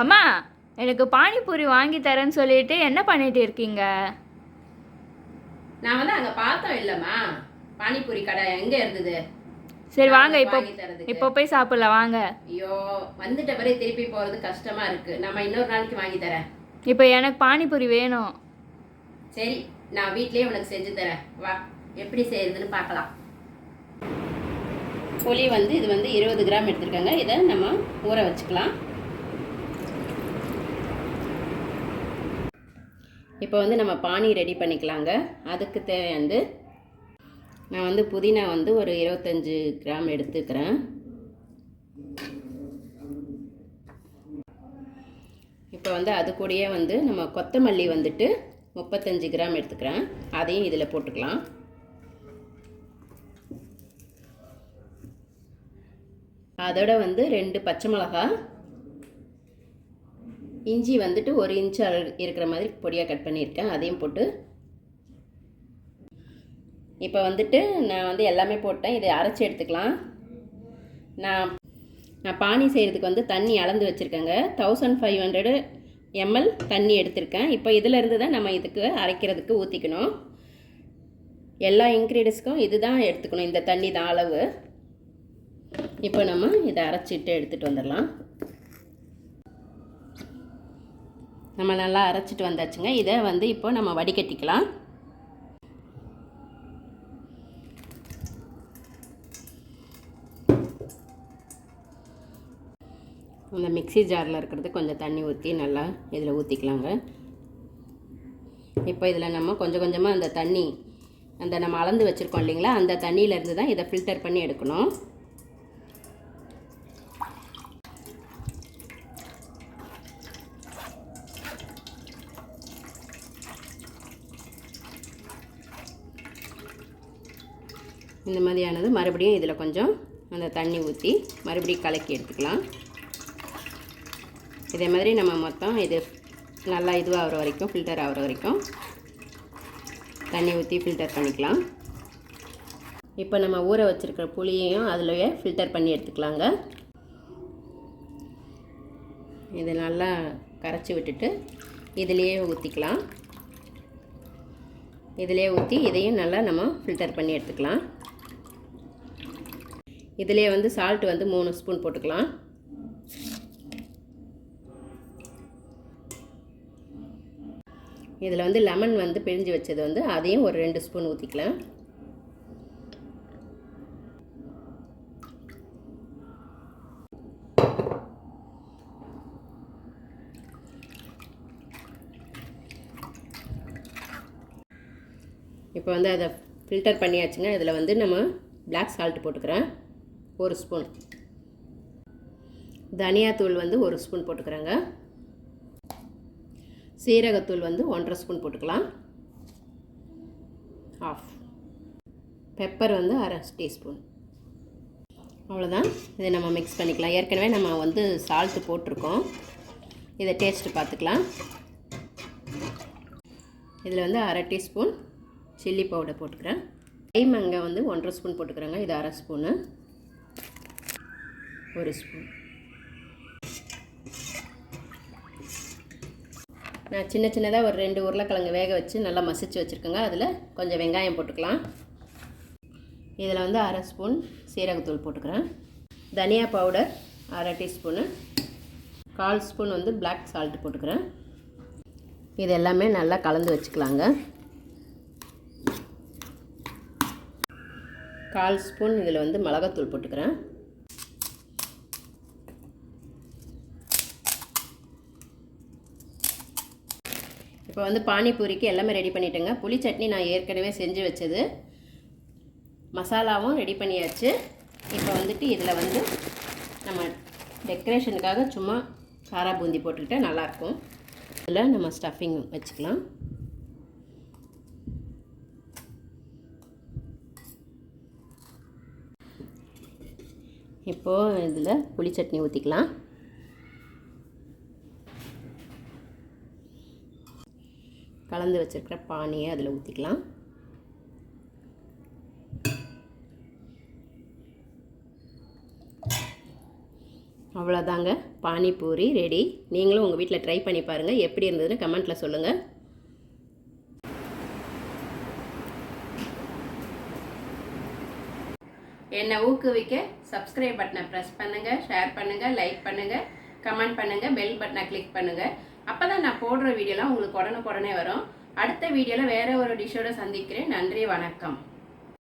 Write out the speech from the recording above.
அம்மா எனக்கு பானிபூரி வாங்கி தரேன்னு சொல்லிட்டு என்ன பண்ணிட்டு இருக்கீங்க? நான் வந்து அங்க பார்த்தோம் இல்லம்மா. பானிபூரி கடை எங்க இருந்தது? சரி வாங்க இப்போ. இப்போ போய் சாப்பிடலாம் வாங்க. ஐயோ வந்துட்ட பிறகு திருப்பி போறது கஷ்டமா இருக்கு. நம்ம இன்னொரு நாளைக்கு வாங்கி தரேன். இப்போ எனக்கு பானிபூரி வேணும். சரி நான் வீட்லயே உனக்கு செஞ்சு தரேன். வா எப்படி செய்யறதுன்னு பார்க்கலாம். புளி வந்து இது வந்து இருபது கிராம் எடுத்துருக்காங்க. இதை நம்ம ஊற வச்சுக்கலாம். இப்போ வந்து நம்ம பானி ரெடி பண்ணிக்கலாங்க. அதுக்கு தேவையானது நான் வந்து புதினா வந்து ஒரு இருபத்தஞ்சி கிராம் எடுத்துக்கிறேன். இப்போ வந்து அது கூடயே வந்து நம்ம கொத்தமல்லி வந்துட்டு முப்பத்தஞ்சு கிராம் எடுத்துக்கிறேன். அதையும் இதில் போட்டுக்கலாம். அதோட வந்து ரெண்டு பச்சை மிளகா இஞ்சி வந்துட்டு ஒரு இன்ச் இருக்கிற மாதிரி பொடியாக கட் பண்ணியிருக்கேன். அதையும் போட்டு இப்போ வந்துட்டு நான் வந்து எல்லாமே போட்டேன். இதை அரைச்சி எடுத்துக்கலாம். நான் நான் பானி செய்கிறதுக்கு வந்து தண்ணி அளந்து வச்சுருக்கேங்க. தௌசண்ட் ஃபைவ் ஹண்ட்ரடு எம்எல் தண்ணி எடுத்திருக்கேன். இப்போ இதிலேருந்து தான் நம்ம இதுக்கு அரைக்கிறதுக்கு ஊற்றிக்கணும் எல்லா இன்க்ரீடியன்ஸ்க்கும் இது தான் எடுத்துக்கணும். இந்த தண்ணி தான் அளவு. இப்போ நம்ம இதை அரைச்சிட்டு எடுத்துகிட்டு வந்துடலாம். நம்ம நல்லா அரைச்சிட்டு வந்தாச்சுங்க. இதை வந்து இப்போ நம்ம வடிகட்டிக்கலாம். அந்த மிக்ஸி ஜாரில் இருக்கிறது கொஞ்சம் தண்ணி ஊற்றி நல்லா இதில் ஊற்றிக்கலாங்க இப்போ இதில் நம்ம கொஞ்சம் கொஞ்சமாக அந்த தண்ணி அந்த நம்ம அளந்து வச்சுருக்கோம் இல்லைங்களா? அந்த தண்ணியிலேருந்து தான் இதை ஃபில்டர் பண்ணி எடுக்கணும். இந்த மாதிரியானது மறுபடியும் இதில் கொஞ்சம் அந்த தண்ணி ஊற்றி மறுபடியும் கலக்கி எடுத்துக்கலாம். இதே மாதிரி நம்ம மொத்தம் இது நல்லா இதுவாகிற வரைக்கும் ஃபில்டர் ஆகிற வரைக்கும் தண்ணி ஊற்றி ஃபில்டர் பண்ணிக்கலாம். இப்போ நம்ம ஊற வச்சுருக்கிற புளியையும் அதிலேயே ஃபில்டர் பண்ணி எடுத்துக்கலாங்க. இது நல்லா கரைச்சி விட்டுட்டு இதிலேயே ஊற்றிக்கலாம். இதிலே ஊற்றி இதையும் நல்லா நம்ம ஃபில்டர் பண்ணி எடுத்துக்கலாம். இதிலே வந்து சால்ட் வந்து மூணு ஸ்பூன் போட்டுக்கலாம். இதில் வந்து லெமன் வந்து பிழிஞ்சு வச்சது வந்து அதையும் ஒரு ரெண்டு ஸ்பூன் ஊற்றிக்கலாம் இப்போ வந்து அதை ஃபில்டர் பண்ணியாச்சுங்க. இதில் வந்து நம்ம பிளாக் சால்ட் போட்டுக்கிறேன். ஒரு ஸ்பூன். தனியாத்தூள் வந்து ஒரு ஸ்பூன் போட்டுக்கிறேங்க. சீரகத்தூள் வந்து ஒன்றரை ஸ்பூன் போட்டுக்கலாம். ஆஃப். பெப்பர் வந்து அரை டீஸ்பூன். அவ்வளோதான். இதை நம்ம மிக்ஸ் பண்ணிக்கலாம். ஏற்கனவே நம்ம வந்து சால்ட்டு போட்டிருக்கோம். இதை டேஸ்ட்டு பார்த்துக்கலாம். இதில் வந்து அரை டீஸ்பூன் சில்லி பவுடர் போட்டுக்கிறேன். டைம் அங்கே வந்து ஒன்றரை ஸ்பூன் போட்டுக்கிறேங்க. இது அரை ஸ்பூனு. ஒரு ஸ்பூன். நான் சின்ன சின்னதாக ஒரு ரெண்டு உருளைக்கிழங்கு வேக வச்சு நல்லா மசிச்சு வச்சுருக்கேங்க. அதில் கொஞ்சம் வெங்காயம் போட்டுக்கலாம். இதில் வந்து அரை ஸ்பூன் சீரகத்தூள் போட்டுக்கிறேன். தனியா பவுடர் அரை டீஸ்பூனு. கால் ஸ்பூன் வந்து பிளாக் சால்ட் போட்டுக்கிறேன். இது எல்லாமே நல்லா கலந்து வச்சுக்கலாங்க. கால் ஸ்பூன் இதில் வந்து மிளகாத்தூள் போட்டுக்கிறேன். இப்போ வந்து பானிபூரிக்கு எல்லாமே ரெடி பண்ணிட்டேங்க. புளி சட்னி நான் ஏற்கனவே செஞ்சு வச்சது. மசாலாவும் ரெடி பண்ணியாச்சு. இப்போ வந்துட்டு இதில் வந்து நம்ம டெக்கரேஷனுக்காக சும்மா காரா பூந்தி போட்டுக்கிட்டா நல்லாயிருக்கும். இதில் நம்ம ஸ்டஃபிங் வச்சுக்கலாம். இப்போது இதில் புளி சட்னி ஊற்றிக்கலாம் கலந்து வச்சுருக்கிற பானியை அதில் ஊற்றிக்கலாம் அவ்வளோதாங்க. பானிபூரி ரெடி. நீங்களும் உங்கள் வீட்டில் ட்ரை பண்ணி பாருங்கள் எப்படி இருந்ததுன்னு கமெண்ட்டில் சொல்லுங்கள் என்னை ஊக்குவிக்க சப்ஸ்கிரைப் பட்டனை ப்ரெஸ் பண்ணுங்கள் ஷேர் பண்ணுங்கள் லைக் பண்ணுங்கள் கமெண்ட் பண்ணுங்கள் பெல் பட்டனை கிளிக் பண்ணுங்கள் அப்போ தான் நான் போடுற வீடியோலாம் உங்களுக்கு உடனே உடனே வரும். அடுத்த வீடியோவில் வேறு ஒரு டிஷ்ஷோட சந்திக்கிறேன். நன்றி வணக்கம்.